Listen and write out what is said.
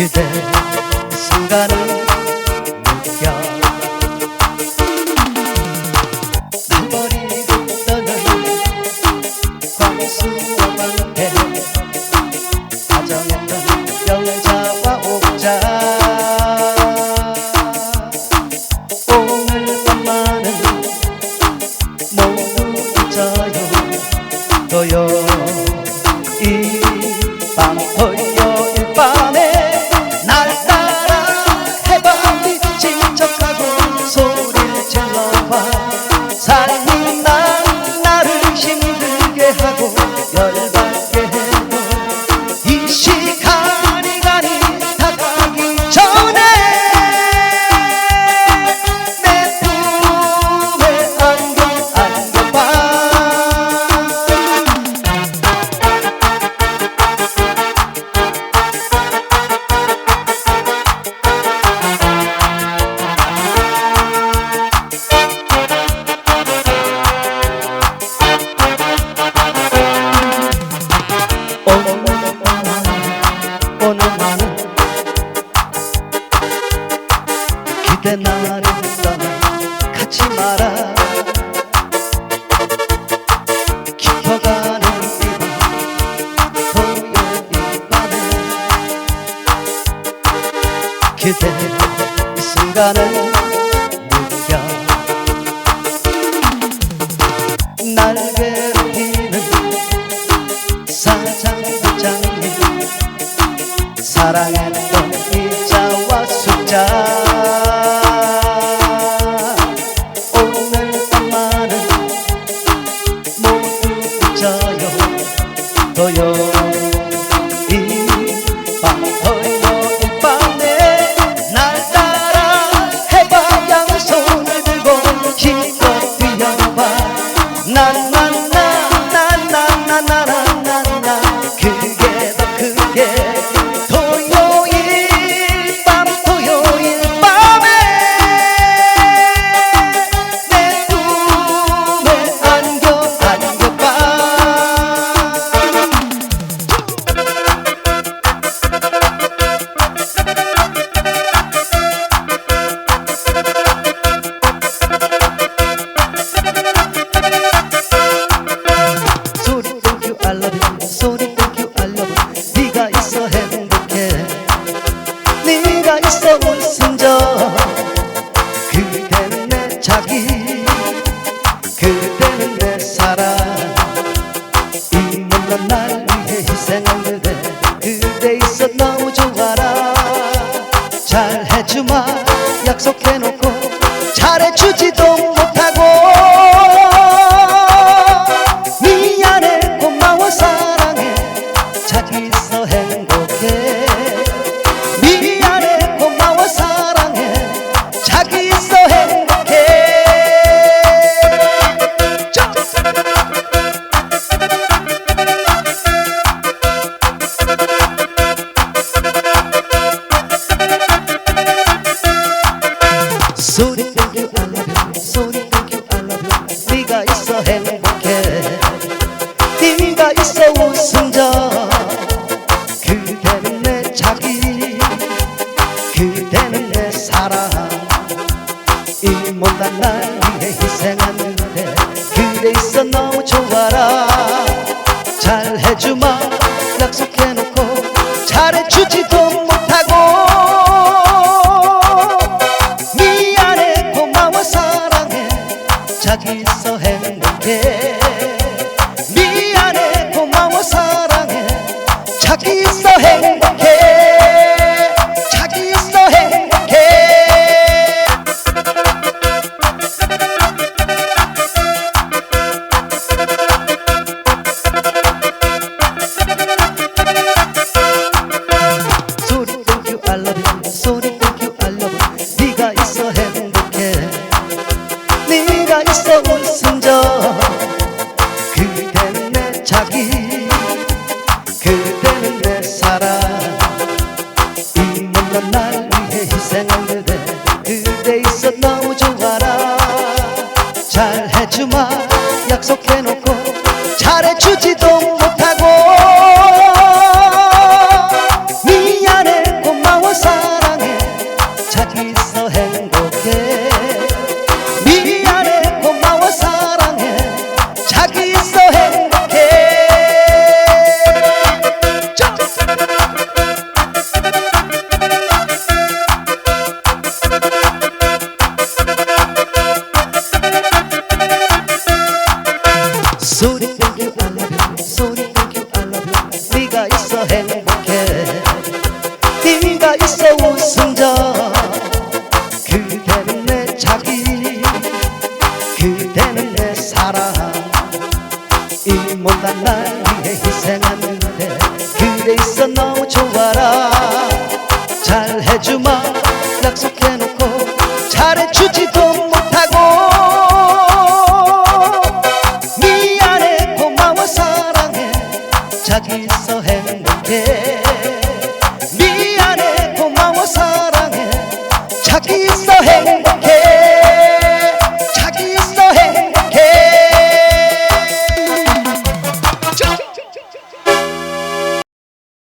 그대 순간을 그대 나를 떠나 가지 마라. 깊어가는 이밤 토요일 밤에 그대 이 순간을 느껴. 날 괴롭히는 사장 부장님 사랑했던 이자와 숫자. 所有 잘 해주마. 약속해놓고 잘해주지도 못하고 그대 있어 너무 좋아라. 잘해주마. 약속해놓고 잘해주지도 못하고. 네 미안해 고마워 사랑해. 자기 eso que no 소리 땡큐 I love you 소리 땡큐 I love you 네가 있어 행복해. 네가 있어 우승자 그대는 내 자기 그대는 내 사랑. 이 못난 날 위해 희생하는데 그대 있어 너무 좋아라. 잘해주마 약속해놓